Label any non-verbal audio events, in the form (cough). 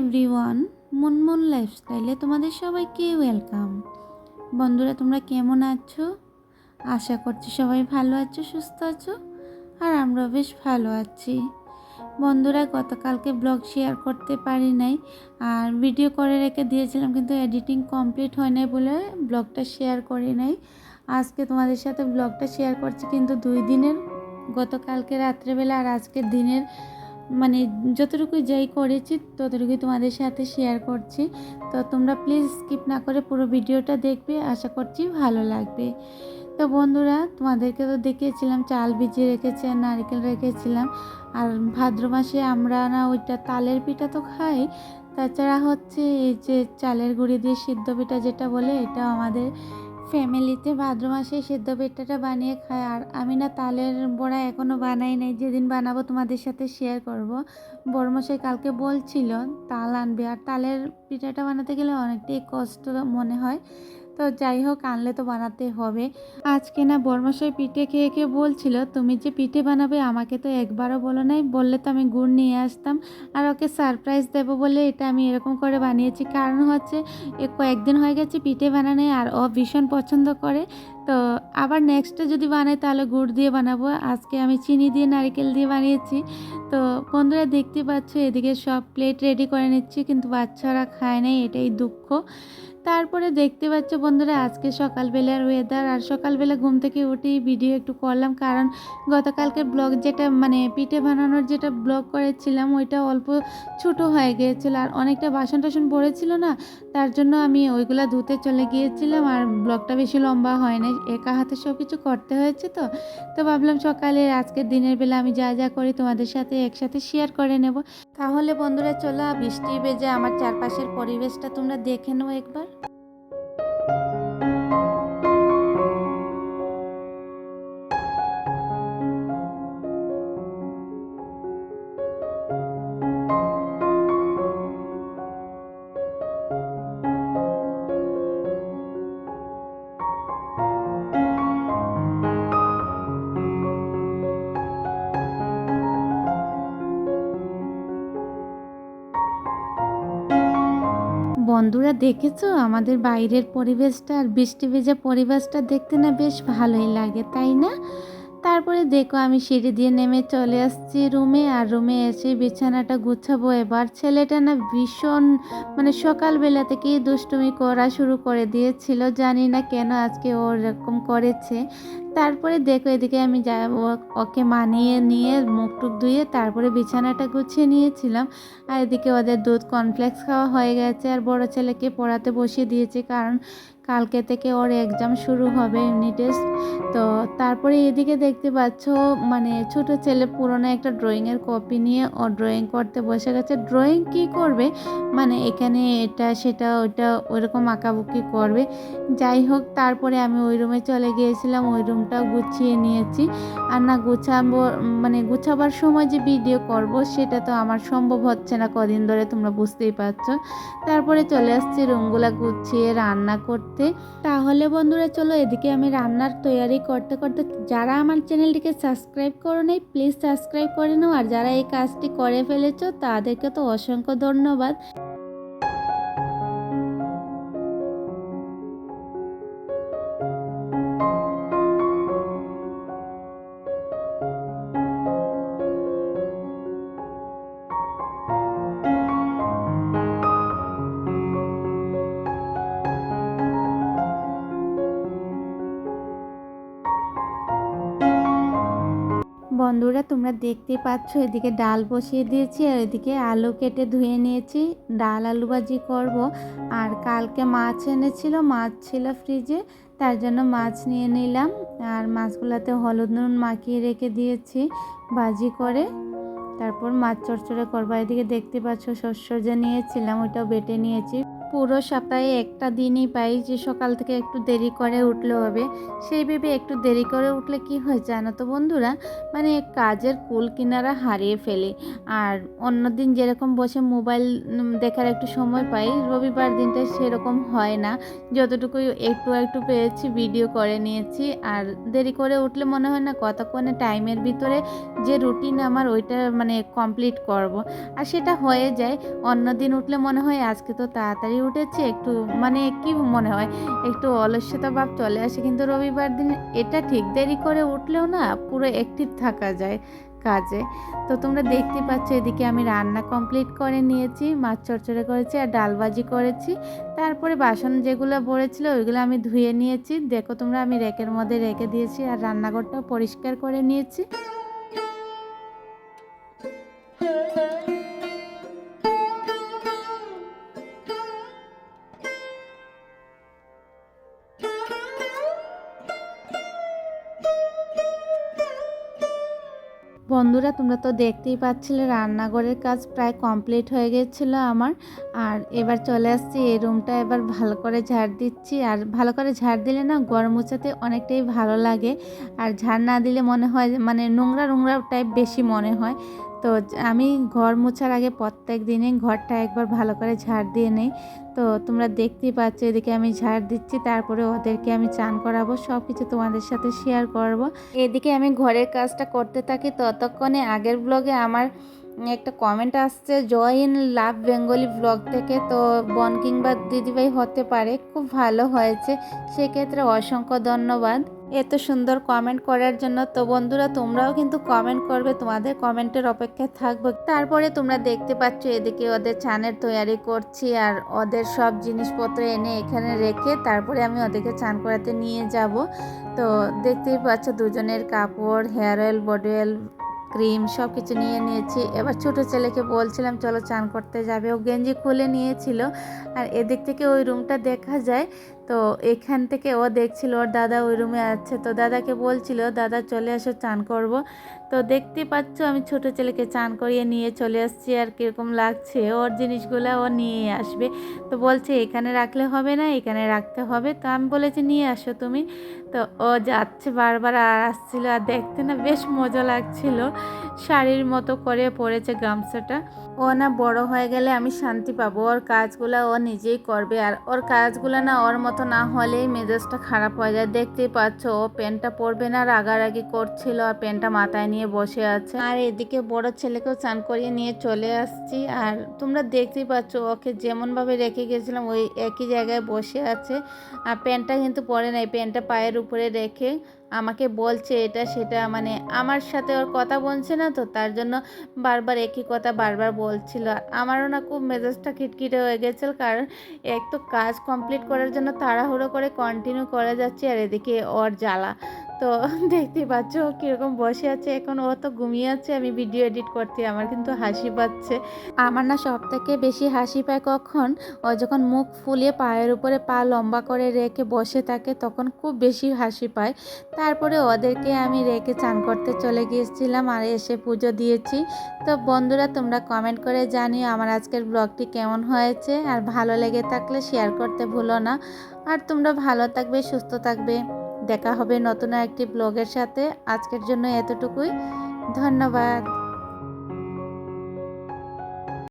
Everyone মনমন লাইফস্টাইলে তোমাদের সবাইকে ওয়েলকাম বন্ধুরা, তোমরা কেমন আছো? আশা করছি সবাই ভালো আছো, সুস্থ আছো, আর আমরা বেশ ভালো আছি। বন্ধুরা, গতকালকে ব্লগ শেয়ার করতে পারি নাই, আর ভিডিও করে রেখে দিয়েছিলাম, কিন্তু এডিটিং কমপ্লিট হয় নাই বলে ব্লগটা শেয়ার করি নাই। আজকে তোমাদের সাথে ব্লগটা শেয়ার করছি, কিন্তু দুই দিনের, গতকালকে রাত্রেবেলা আর আজকের দিনের মানে যতটুকু যাই করেছি, ততটুকুই তোমাদের সাথে শেয়ার করছি। তো তোমরা প্লিজ স্কিপ না করে পুরো ভিডিওটা দেখবে, আশা করছি ভালো লাগবে। তো বন্ধুরা, তোমাদেরকে তো দেখিয়েছিলাম, চাল ভিজিয়ে রেখেছি আর নারকেল রেখেছিলাম, আর ভাদ্র মাসে আমরা না ওইটা তালের পিঠা তো খাই। তাছাড়া হচ্ছে এই যে চালের গুঁড়ি দিয়ে সিদ্ধ পিঠা যেটা বলে এটা আমাদের ফ্যামিলিতে ভাদ্র মাসে সেদ্ধ পিঠাটা বানিয়ে খায়। আর আমি না তালের বড়া এখনও বানাই নাই, যেদিন বানাবো তোমাদের সাথে শেয়ার করব। বড়মশাই কালকে বলছিল, তাল আনবে। আর তালের পিঠাটা বানাতে গেলে অনেকটাই কষ্ট মনে হয়। তো যাই হোক, আনলে তো বানাতে হবে। আজকে না বর্মশাই পিঠে খেয়ে খেয়ে বলছিল, তুমি যে পিঠে বানাবে আমাকে তো একবারও বলো নাই। বললে তো আমি গুড় নিয়ে আসতাম আর ওকে সারপ্রাইজ দেবো বলে এটা আমি এরকম করে বানিয়েছি। কারণ হচ্ছে কয়েকদিন হয়ে গেছে পিঠে বানানো আর ও ভীষণ পছন্দ করে। তো আবার নেক্সটে যদি বানাই তাহলে গুড় দিয়ে বানাবো। আজকে আমি চিনি দিয়ে, নারকেল দিয়ে বানিয়েছি। তো বন্ধুরা দেখতে পাচ্ছ, এদিকে সব প্লেট রেডি করে নিচ্ছি, কিন্তু বাচ্চারা খায় নাই, এটাই দুঃখ। তারপরে দেখতে পাচ্ছ বন্ধুরা, আজকে সকালবেলার ওয়েদার আর সকালবেলা ঘুম থেকে উঠেই ভিডিও একটু করলাম। কারণ গতকালকে ব্লগ যেটা মানে পিঠে বানানোর যেটা ব্লগ করেছিলাম, ওইটা অল্প ছোট হয়ে গিয়েছিল। আর অনেকটা বাসন টাসন পড়েছিল না, তার জন্য আমি ওইগুলা ধুতে চলে গিয়েছিলাম। আর ব্লগটা বেশি লম্বা হয় না একা হাতে সব কিছু করতে হয়েছে তো। তো ভাবলাম সকালে আজকের দিনের বেলা আমি যা যা করি তোমাদের সাথে একসাথে শেয়ার করে নেব। তাহলে বন্ধুরা, চলো বৃষ্টি বেজে আমার চারপাশের পরিবেশটা তোমরা দেখে নেও একবার। বন্ধুরা দেখেছ? আমাদের বাইরের পরিবেশটা আর বৃষ্টি ভেজা পরিবেশটা দেখতে না বেশ ভালোই লাগে, তাই না? তারপরে দেখো, আমি সিঁড়ি দিয়ে নেমে চলে আসছি রুমে আর রুমে এসে বিছানাটা গুছাবো। এবার ছেলেটা না ভীষণ মানে সকালবেলা থেকেই দুষ্টুমি করা শুরু করে দিয়েছিল। জানি না কেন আজকে ওরকম করেছে। তারপরে দেখো এদিকে আমি যা ওকে মানিয়ে নিয়ে মুখ টুক ধুয়ে তারপরে বিছানাটা গুছিয়ে নিয়েছিলাম। আর এদিকে ওদের দুধ কর্নফ্লেক্স খাওয়া হয়ে গেছে। আর বড় ছেলেকে পড়াতে বসিয়ে দিয়েছে। কারণ কালকে থেকে ওর এক্সাম শুরু হবে ইউনিট টেস্ট তো তারপরে এদিকে দেখতে পাচ্ছ মানে ছোট ছেলে পুরনো একটা ড্রয়িংয়ের কপি নিয়ে ও ড্রয়িং করতে বসে গেছে। ড্রয়িং কি করবে? মানে এখানে এটা, সেটা, ওইটা ওইরকম আঁকাবুকি করবে। যাই হোক, তারপরে আমি ওই রুমে চলে গিয়েছিলাম, ওই রুমটাও গুছিয়ে নিয়েছি। আর না, গুছাবো মানে গুছাবার সময় যে ভিডিও করব, সেটা তো আমার সম্ভব হচ্ছে না, কদিন ধরে তোমরা বুঝতেই পারছ। তারপরে চলে আসছি রুমগুলা গুছিয়ে রান্না করতে। তাহলে বন্ধুরা চলো এদিকে আমি রান্নার তৈরি করতে করতে যারা আমার চ্যানেলটিকে সাবস্ক্রাইব করো নাই প্লিজ সাবস্ক্রাইব করে নাও। আর যারা এই কাজটি করে ফেলেছো, তাদেরকে তো অসংখ্য ধন্যবাদ। বন্ধুরা, তোমরা দেখতে পাচ্ছ, এদিকে ডাল বসিয়ে দিয়েছি আর এদিকে আলু কেটে ধুয়ে নিয়েছি। ডাল আলু ভাজি করব। আর কালকে মাছ এনেছিল, মাছ ছিল ফ্রিজে, তার জন্য মাছ নিয়ে নিলাম। আর মাছগুলোতে হলুদ নুন মাখিয়ে রেখে দিয়েছি ভাজি করে। তারপর মাছ চড়চড়ে করব। এদিকে দেখতে পাচ্ছ, শস্য যে নিয়েছিলাম, ওইটাও বেটে নিয়েছি। পুরো সপ্তাহে একটা দিনই পাই যে সকাল থেকে একটু দেরি করে উঠলে হবে। সেই ভেবে একটু দেরি করে উঠলে কি হয় জানো তো বন্ধুরা? মানে কাজের কুল কিনারা হারিয়ে ফেলে। আর অন্যদিন যেরকম বসে মোবাইল দেখার একটু সময় পাই, রবিবার দিনটা সেরকম হয় না। যতটুকু একটু একটু পেয়েছি, ভিডিও করে নিয়েছি। আর দেরি করে উঠলে মনে হয় না কতক্ষণে টাইমের ভিতরে যে রুটিন আমার ওইটা মানে কমপ্লিট করব। আর সেটা হয়ে যায়। অন্য দিন উঠলে মনে হয় আজকে তো তাড়াতাড়ি উঠেছে, একটু মানে কি মনে হয়, একটু অলস্যতা ভাব চলে আসে। কিন্তু রবিবার দিন এটা ঠিক দেরি করে উঠলেও না পুরো অ্যাক্টিভ থাকা যায় কাজে। তো তোমরা দেখতে পাচ্ছ, এদিকে আমি রান্না কমপ্লিট করে নিয়েছি, মাছ চড়চড়ে করেছি আর ডালবাজি করেছি। তারপরে বাসন যেগুলো পড়েছিল ওইগুলো আমি ধুয়ে নিয়েছি। দেখো তোমরা, আমি র্যাকের মধ্যে রেখে দিয়েছি আর রান্নাঘরটাও পরিষ্কার করে নিয়েছি। বন্ধুরা, তোমরা তো দেখতেই পাচ্ছিলে রান্নাঘরের কাজ প্রায় কমপ্লিট হয়ে গেছিল আমার। আর এবার চলে আসছি, এই রুমটা এবার ভালো করে ঝাড় দিচ্ছি। আর ভালো করে ঝাড় দিলে না গরম মোছাতে অনেকটাই ভালো লাগে। আর ঝাড় না দিলে মনে হয় মানে নোংরা নোংরা টাইপ বেশি মনে হয়। তো আমি ঘর মোছার আগে প্রত্যেক দিনে ঘরটা একবার ভালো করে ঝাড় দিয়ে নেই। তো তোমরা দেখতেই পাচ্ছ, এদিকে আমি ঝাড় দিচ্ছি, তারপরে ওদেরকে আমি চান করাবো সব কিছু তোমাদের সাথে শেয়ার করব। এদিকে আমি ঘরের কাজটা করতে থাকি, ততক্ষণে আগের ব্লগে আমার একটা কমেন্ট আসছে Joy in love Bengali blog থেকে। তো বন কিংবা দিদিভাই হতে পারে, খুব ভালো হয়েছে। সেক্ষেত্রে অসংখ্য ধন্যবাদ। এত সুন্দর কমেন্ট করার জন্য তো বন্ধুরা তোমরাও কিন্তু কমেন্ট করবে, তোমাদের কমেন্টের অপেক্ষায় থাকব। তারপরে তোমরা দেখতে পাচ্ছ এদিকে ওদের চানের তৈয়ারি করছি আর ওদের সব জিনিসপত্র এনে এখানে রেখে তারপরে আমি ওদেরকে চান করাতে নিয়ে যাব। তো দেখতেই পাচ্ছ দুজনের কাপড় hair oil body oil cream সব কিছু নিয়ে নিয়েছি। এবার ছোট ছেলেকে বলছিলাম, চলো চান করতে যাবে। ও গেঞ্জি খুলে নিয়েছিল। আর এদিক থেকে ওই রুমটা দেখা যায় তো এখান থেকে ও দেখছিল, ওর দাদা ওই রুমে আছে। তো দাদাকে বলছিল, দাদা চলে আসো চান করব। তো দেখতে পাচ্ছ, আমি ছোট ছেলেকে চান করিয়ে নিয়ে চলে আসছি, আর কীরকম লাগছে। ওর জিনিসগুলো ও নিয়ে আসবে। তো বলছে, এখানে রাখলে হবে না, এখানে রাখতে হবে। তো আমি বলেছি, নিয়ে আসো তুমি। তো ও যাচ্ছে বারবার আর আসছিল, আর দেখতে না বেশ মজা লাগছিল। শাড়ির মতো করে পরেছে গামছাটা। ও না বড় হয়ে গেলে আমি শান্তি পাবো। ওর কাজগুলো ও নিজেই করবে, আর ওর কাজগুলো না ওর মতো না হলেই মেজাজটা খারাপ হয়ে যায়। দেখতেই পাচ্ছ, ও প্যান্টটা পরবে না, রাগারাগি করছিল আর প্যান্টটা মাথায় নিয়ে বসে আছে। আর এদিকে বড় ছেলেকেও চান করিয়ে নিয়ে চলে আসছি। আর তোমরা দেখতেই পাচ্ছ, ওকে যেমনভাবে রেখে গেছিলাম, ওই একই জায়গায় বসে আছে। আর প্যান্টটা কিন্তু পরে নাই, প্যান্টটা পায়ের উপরে রেখে আমাকে বলছে এটা, সেটা মানে আমার সাথে ওর কথা বলছে না তো, তার জন্য বারবার একই কথা বারবার বলছিল। আর আমারও না খুব মেজাজটা খিটখিটে হয়ে গেছিল, কারণ এক তো কাজ কমপ্লিট করার জন্য তাড়াহুড়ো করে কন্টিনিউ করা যাচ্ছে আর এদিকে ওর জ্বালা। তো (laughs) দেখতে পাচ্ছ কীরকম বসে আছে, এখন ও তো ঘুমিয়ে আছে, আমি ভিডিও এডিট করতে আমার কিন্তু হাসি পাচ্ছে। আমার না সব থেকে বেশি হাসি পায় কখন, ও যখন মুখ ফুলিয়ে পায়ের উপরে পা লম্বা করে রেখে বসে থাকে, তখন খুব বেশি হাসি পায়। তারপরে ওদেরকে আমি রেখে চান করতে চলে গিয়েছিলাম আর এসে পুজো দিয়েছি। তো বন্ধুরা, তোমরা কমেন্ট করে জানিও আমার আজকের ব্লগটি কেমন হয়েছে, আর ভালো লেগে থাকলে শেয়ার করতে ভুলো না। আর তোমরা ভালো থাকবে, সুস্থ থাকবে। দেখা হবে নতুন একটি ব্লগের সাথে। আজকের জন্য এতটুকুই। ধন্যবাদ।